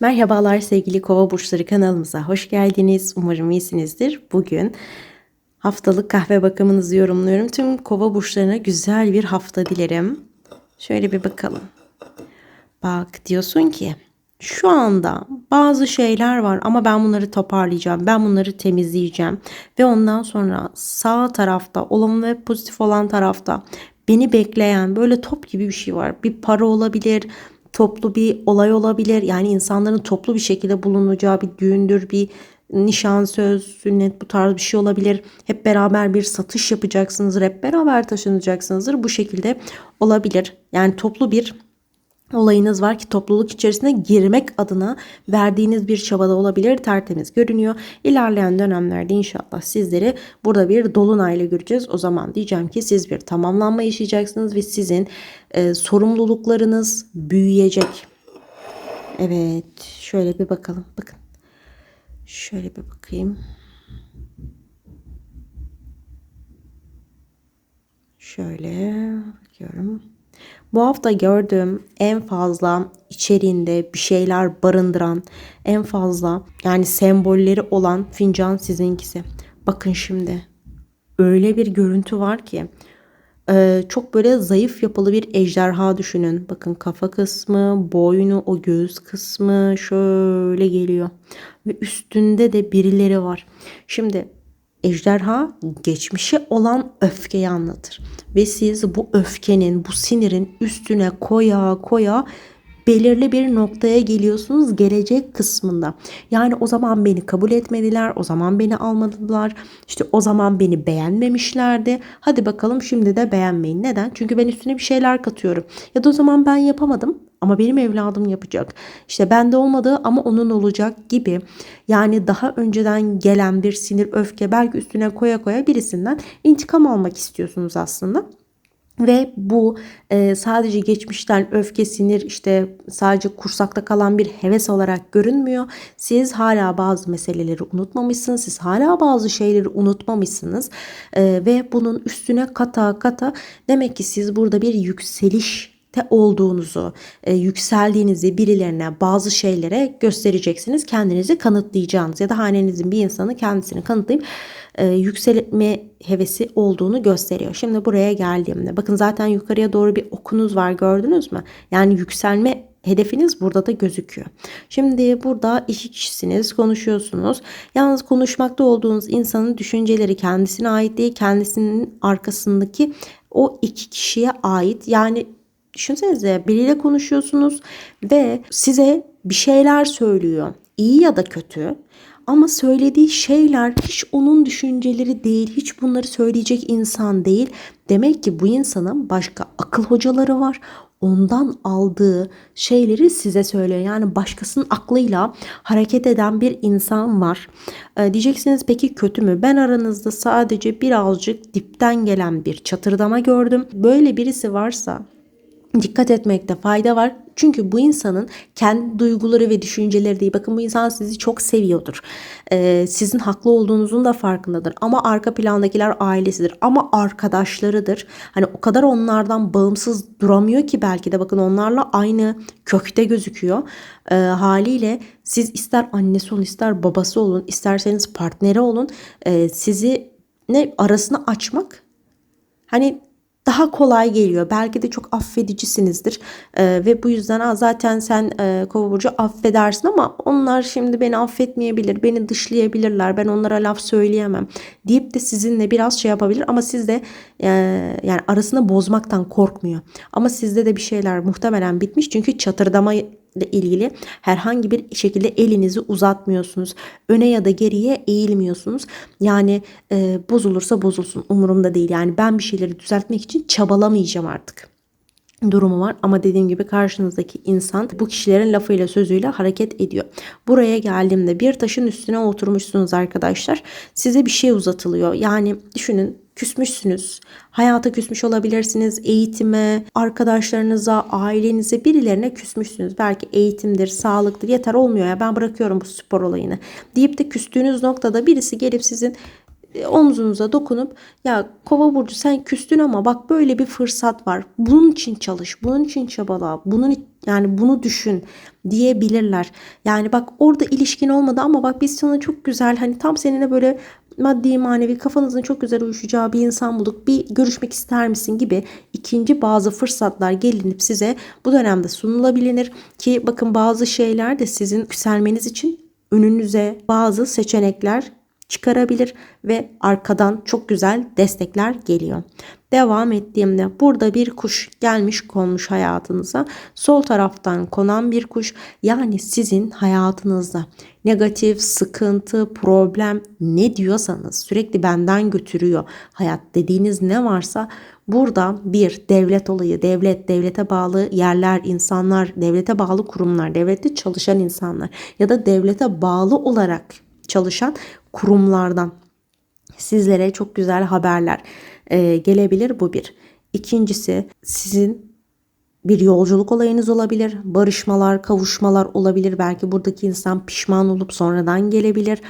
Merhabalar sevgili Kova burçları kanalımıza hoş geldiniz. Umarım iyisinizdir. Bugün haftalık kahve bakımınızı yorumluyorum. Tüm Kova burçlarına güzel bir hafta dilerim. Şöyle bir bakalım. Bak diyorsun ki şu anda bazı şeyler var ama ben bunları toparlayacağım. Ben bunları temizleyeceğim ve ondan sonra sağ tarafta olumlu ve pozitif olan tarafta beni bekleyen böyle top gibi bir şey var. Bir para olabilir, toplu bir olay olabilir. Yani insanların toplu bir şekilde bulunacağı bir düğündür, bir nişan, söz, sünnet bu tarz bir şey olabilir. Hep beraber bir satış yapacaksınızdır. Hep beraber taşınacaksınızdır. Bu şekilde olabilir. Yani toplu bir olayınız var ki topluluk içerisine girmek adına verdiğiniz bir çabada olabilir. Tertemiz görünüyor. İlerleyen dönemlerde inşallah sizleri burada bir dolunayla göreceğiz. O zaman diyeceğim ki siz bir tamamlanma yaşayacaksınız ve sizin e, sorumluluklarınız büyüyecek. Evet, şöyle bir bakalım. Bakın. Şöyle bir bakayım. Şöyle bakıyorum. Bu hafta gördüğüm en fazla içeriğinde bir şeyler barındıran, en fazla yani sembolleri olan fincan sizinkisi. Bakın şimdi öyle bir görüntü var ki e, çok böyle zayıf yapılı bir ejderha düşünün. Bakın kafa kısmı, boynu, o göğüs kısmı şöyle geliyor. Ve üstünde de birileri var. Şimdi Ejderha geçmişe olan öfkeyi anlatır. Ve siz bu öfkenin, bu sinirin üstüne koya koya belirli bir noktaya geliyorsunuz gelecek kısmında. Yani o zaman beni kabul etmediler, o zaman beni almadılar, işte o zaman beni beğenmemişlerdi. Hadi bakalım şimdi de beğenmeyin. Neden? Çünkü ben üstüne bir şeyler katıyorum. Ya da o zaman ben yapamadım ama benim evladım yapacak. İşte bende olmadığı ama onun olacak gibi. Yani daha önceden gelen bir sinir, öfke belki üstüne koya koya birisinden intikam almak istiyorsunuz aslında. Ve bu e, sadece geçmişten öfke, sinir işte sadece kursakta kalan bir heves olarak görünmüyor. Siz hala bazı meseleleri unutmamışsınız. Siz hala bazı şeyleri unutmamışsınız. E, ve bunun üstüne kata kata demek ki siz burada bir yükseliş te olduğunuzu, e, yükseldiğinizi birilerine, bazı şeylere göstereceksiniz. Kendinizi kanıtlayacağınız ya da hanenizin bir insanı kendisini kanıtlayıp e, yükselme hevesi olduğunu gösteriyor. Şimdi buraya geldiğimde bakın zaten yukarıya doğru bir okunuz var gördünüz mü? Yani yükselme hedefiniz burada da gözüküyor. Şimdi burada iki kişisiniz, konuşuyorsunuz. Yalnız konuşmakta olduğunuz insanın düşünceleri kendisine ait değil, kendisinin arkasındaki o iki kişiye ait. Yani Düşünsenize biriyle konuşuyorsunuz ve size bir şeyler söylüyor. İyi ya da kötü. Ama söylediği şeyler hiç onun düşünceleri değil, hiç bunları söyleyecek insan değil. Demek ki bu insanın başka akıl hocaları var. Ondan aldığı şeyleri size söylüyor. Yani başkasının aklıyla hareket eden bir insan var. Ee, diyeceksiniz peki kötü mü? Ben aranızda sadece birazcık dipten gelen bir çatırdama gördüm. Böyle birisi varsa dikkat etmekte fayda var. Çünkü bu insanın kendi duyguları ve düşünceleri değil. Bakın bu insan sizi çok seviyordur. Ee, sizin haklı olduğunuzun da farkındadır. Ama arka plandakiler ailesidir. Ama arkadaşlarıdır. Hani o kadar onlardan bağımsız duramıyor ki belki de bakın onlarla aynı kökte gözüküyor. Ee, haliyle siz ister annesi olun ister babası olun isterseniz partneri olun. Ee, sizi ne arasını açmak hani daha kolay geliyor. Belki de çok affedicisinizdir. Ee, ve bu yüzden zaten sen e, kova burcu affedersin ama onlar şimdi beni affetmeyebilir, beni dışlayabilirler, ben onlara laf söyleyemem deyip de sizinle biraz şey yapabilir ama siz de e, yani arasını bozmaktan korkmuyor. Ama sizde de bir şeyler muhtemelen bitmiş çünkü çatırdama ile ilgili herhangi bir şekilde elinizi uzatmıyorsunuz. Öne ya da geriye eğilmiyorsunuz. Yani e, bozulursa bozulsun umurumda değil. Yani ben bir şeyleri düzeltmek için çabalamayacağım artık durumu var ama dediğim gibi karşınızdaki insan bu kişilerin lafıyla sözüyle hareket ediyor. Buraya geldiğimde bir taşın üstüne oturmuşsunuz arkadaşlar. Size bir şey uzatılıyor. Yani düşünün küsmüşsünüz. Hayata küsmüş olabilirsiniz. Eğitime, arkadaşlarınıza, ailenize, birilerine küsmüşsünüz. Belki eğitimdir, sağlıktır. Yeter olmuyor ya ben bırakıyorum bu spor olayını. Deyip de küstüğünüz noktada birisi gelip sizin e, omzunuza dokunup ya kova burcu sen küstün ama bak böyle bir fırsat var. Bunun için çalış, bunun için çabala, bunun yani bunu düşün diyebilirler. Yani bak orada ilişkin olmadı ama bak biz sana çok güzel hani tam seninle böyle maddi manevi kafanızın çok güzel uyuşacağı bir insan bulduk. Bir görüşmek ister misin gibi ikinci bazı fırsatlar gelinip size bu dönemde sunulabilir ki bakın bazı şeyler de sizin yükselmeniz için önünüze bazı seçenekler çıkarabilir ve arkadan çok güzel destekler geliyor. Devam ettiğimde burada bir kuş gelmiş konmuş hayatınıza. Sol taraftan konan bir kuş yani sizin hayatınızda negatif, sıkıntı, problem ne diyorsanız sürekli benden götürüyor. Hayat dediğiniz ne varsa burada bir devlet olayı, devlet, devlete bağlı yerler, insanlar, devlete bağlı kurumlar, devlette çalışan insanlar ya da devlete bağlı olarak çalışan kurumlardan sizlere çok güzel haberler e, gelebilir bu bir. İkincisi sizin bir yolculuk olayınız olabilir. Barışmalar, kavuşmalar olabilir. Belki buradaki insan pişman olup sonradan gelebilir.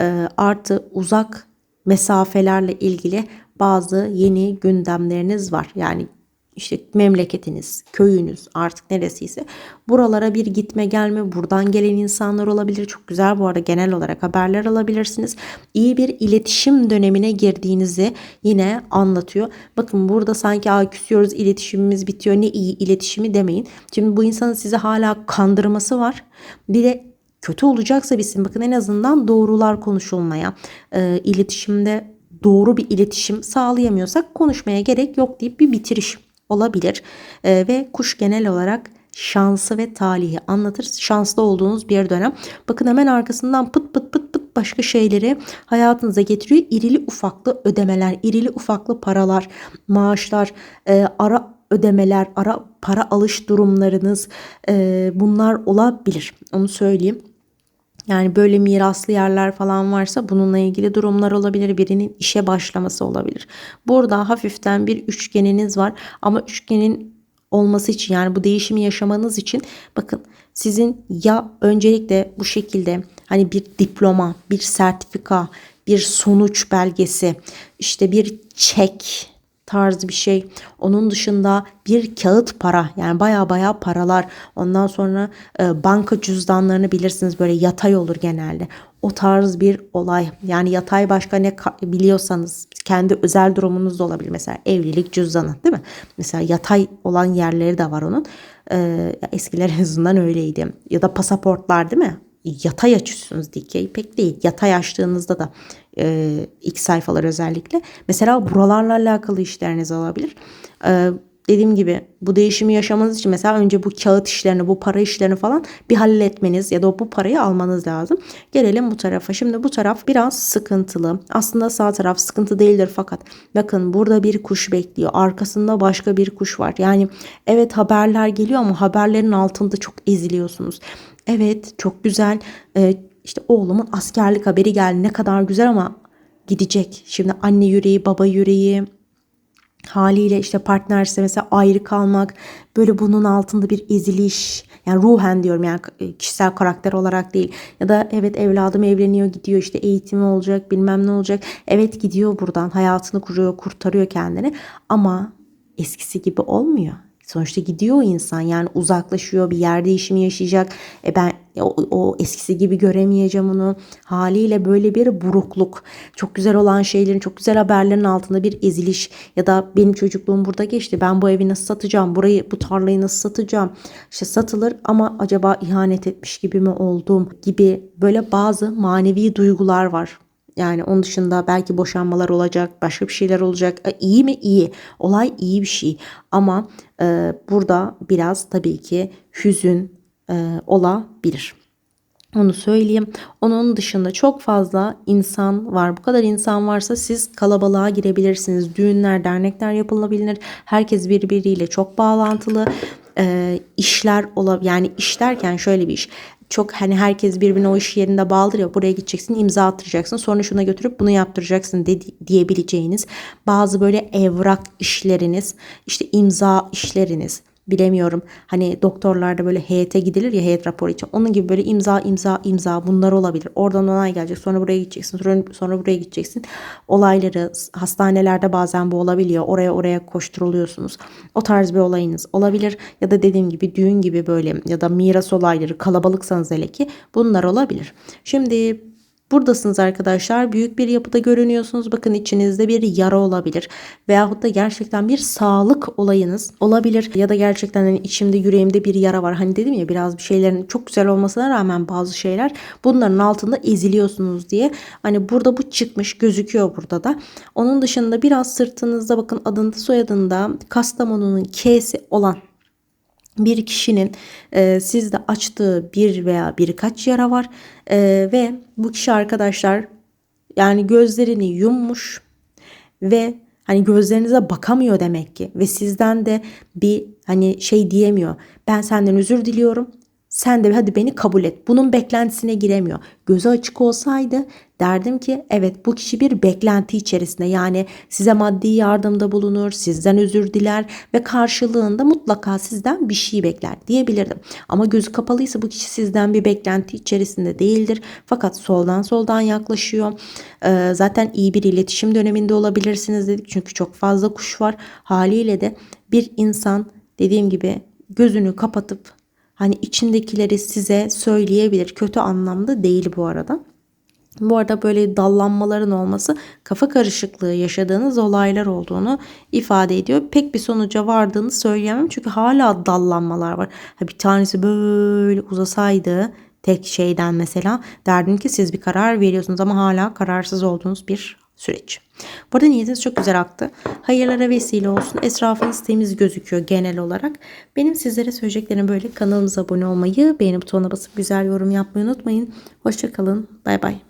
E, artı uzak mesafelerle ilgili bazı yeni gündemleriniz var. Yani işte memleketiniz, köyünüz artık neresiyse buralara bir gitme gelme buradan gelen insanlar olabilir. Çok güzel bu arada genel olarak haberler alabilirsiniz. İyi bir iletişim dönemine girdiğinizi yine anlatıyor. Bakın burada sanki Aa, küsüyoruz iletişimimiz bitiyor ne iyi iletişimi demeyin. Şimdi bu insanın sizi hala kandırması var. Bir de kötü olacaksa bizim bakın en azından doğrular konuşulmaya, e, iletişimde doğru bir iletişim sağlayamıyorsak konuşmaya gerek yok deyip bir bitiriş olabilir. E, ve kuş genel olarak şansı ve talihi anlatır. Şanslı olduğunuz bir dönem. Bakın hemen arkasından pıt pıt pıt pıt başka şeyleri hayatınıza getiriyor. İrili ufaklı ödemeler, irili ufaklı paralar, maaşlar, e, ara ödemeler, ara para alış durumlarınız e, bunlar olabilir. Onu söyleyeyim. Yani böyle miraslı yerler falan varsa bununla ilgili durumlar olabilir. Birinin işe başlaması olabilir. Burada hafiften bir üçgeniniz var ama üçgenin olması için yani bu değişimi yaşamanız için bakın sizin ya öncelikle bu şekilde hani bir diploma, bir sertifika, bir sonuç belgesi, işte bir çek tarzı bir şey. Onun dışında bir kağıt para yani baya baya paralar. Ondan sonra e, banka cüzdanlarını bilirsiniz böyle yatay olur genelde. O tarz bir olay. Yani yatay başka ne biliyorsanız kendi özel durumunuz da olabilir. Mesela evlilik cüzdanı değil mi? Mesela yatay olan yerleri de var onun. E, eskiler en azından öyleydi. Ya da pasaportlar değil mi? Yatay açıyorsunuz dikey pek değil. Yatay açtığınızda da e, ilk sayfalar özellikle. Mesela buralarla alakalı işleriniz olabilir. E, dediğim gibi bu değişimi yaşamanız için mesela önce bu kağıt işlerini, bu para işlerini falan bir halletmeniz ya da bu parayı almanız lazım. Gelelim bu tarafa. Şimdi bu taraf biraz sıkıntılı. Aslında sağ taraf sıkıntı değildir fakat bakın burada bir kuş bekliyor. Arkasında başka bir kuş var. Yani evet haberler geliyor ama haberlerin altında çok eziliyorsunuz. Evet çok güzel. Ee, işte oğlumun askerlik haberi geldi. Ne kadar güzel ama gidecek. Şimdi anne yüreği, baba yüreği haliyle işte partnerse mesela ayrı kalmak böyle bunun altında bir eziliş yani ruhen diyorum yani kişisel karakter olarak değil ya da evet evladım evleniyor gidiyor işte eğitimi olacak bilmem ne olacak evet gidiyor buradan hayatını kuruyor kurtarıyor kendini ama eskisi gibi olmuyor Sonuçta gidiyor insan yani uzaklaşıyor bir yer değişimi yaşayacak. E ben o, o eskisi gibi göremeyeceğim onu. Haliyle böyle bir burukluk. Çok güzel olan şeylerin, çok güzel haberlerin altında bir eziliş ya da benim çocukluğum burada geçti. Ben bu evi nasıl satacağım? Burayı, bu tarlayı nasıl satacağım? İşte satılır ama acaba ihanet etmiş gibi mi oldum gibi böyle bazı manevi duygular var. Yani onun dışında belki boşanmalar olacak, başka bir şeyler olacak. E, iyi mi? İyi. Olay iyi bir şey. Ama e, burada biraz tabii ki hüzün e, olabilir. Onu söyleyeyim. Onun dışında çok fazla insan var. Bu kadar insan varsa siz kalabalığa girebilirsiniz. Düğünler, dernekler yapılabilir. Herkes birbiriyle çok bağlantılı. E, işler olabilir. Yani iş derken şöyle bir iş çok hani herkes birbirine o iş yerinde bağlıdır ya buraya gideceksin imza attıracaksın sonra şuna götürüp bunu yaptıracaksın de, diyebileceğiniz bazı böyle evrak işleriniz işte imza işleriniz bilemiyorum. Hani doktorlarda böyle heyete gidilir ya heyet raporu için. Onun gibi böyle imza imza imza bunlar olabilir. Oradan onay gelecek. Sonra buraya gideceksin. Sonra, sonra buraya gideceksin. Olayları hastanelerde bazen bu olabiliyor. Oraya oraya koşturuluyorsunuz. O tarz bir olayınız olabilir. Ya da dediğim gibi düğün gibi böyle ya da miras olayları kalabalıksanız hele ki bunlar olabilir. Şimdi Buradasınız arkadaşlar. Büyük bir yapıda görünüyorsunuz. Bakın içinizde bir yara olabilir. Veyahut da gerçekten bir sağlık olayınız olabilir. Ya da gerçekten hani içimde yüreğimde bir yara var. Hani dedim ya biraz bir şeylerin çok güzel olmasına rağmen bazı şeyler bunların altında eziliyorsunuz diye. Hani burada bu çıkmış gözüküyor burada da. Onun dışında biraz sırtınızda bakın adında soyadında Kastamonu'nun K'si olan bir kişinin e, sizde açtığı bir veya birkaç yara var e, ve bu kişi arkadaşlar yani gözlerini yummuş ve hani gözlerinize bakamıyor demek ki ve sizden de bir hani şey diyemiyor. Ben senden özür diliyorum. Sen de hadi beni kabul et. Bunun beklentisine giremiyor. Gözü açık olsaydı derdim ki evet bu kişi bir beklenti içerisinde. Yani size maddi yardımda bulunur, sizden özür diler ve karşılığında mutlaka sizden bir şey bekler diyebilirdim. Ama gözü kapalıysa bu kişi sizden bir beklenti içerisinde değildir. Fakat soldan soldan yaklaşıyor. Ee, zaten iyi bir iletişim döneminde olabilirsiniz dedik. Çünkü çok fazla kuş var. Haliyle de bir insan dediğim gibi gözünü kapatıp Hani içindekileri size söyleyebilir. Kötü anlamda değil bu arada. Bu arada böyle dallanmaların olması kafa karışıklığı yaşadığınız olaylar olduğunu ifade ediyor. Pek bir sonuca vardığını söyleyemem çünkü hala dallanmalar var. Ha bir tanesi böyle uzasaydı tek şeyden mesela derdim ki siz bir karar veriyorsunuz ama hala kararsız olduğunuz bir süreç. Burada niyetiniz çok güzel aktı. Hayırlara vesile olsun. Esrafınız temiz gözüküyor genel olarak. Benim sizlere söyleyeceklerim böyle. Kanalımıza abone olmayı, beğeni butonuna basıp güzel yorum yapmayı unutmayın. Hoşçakalın. Bay bay.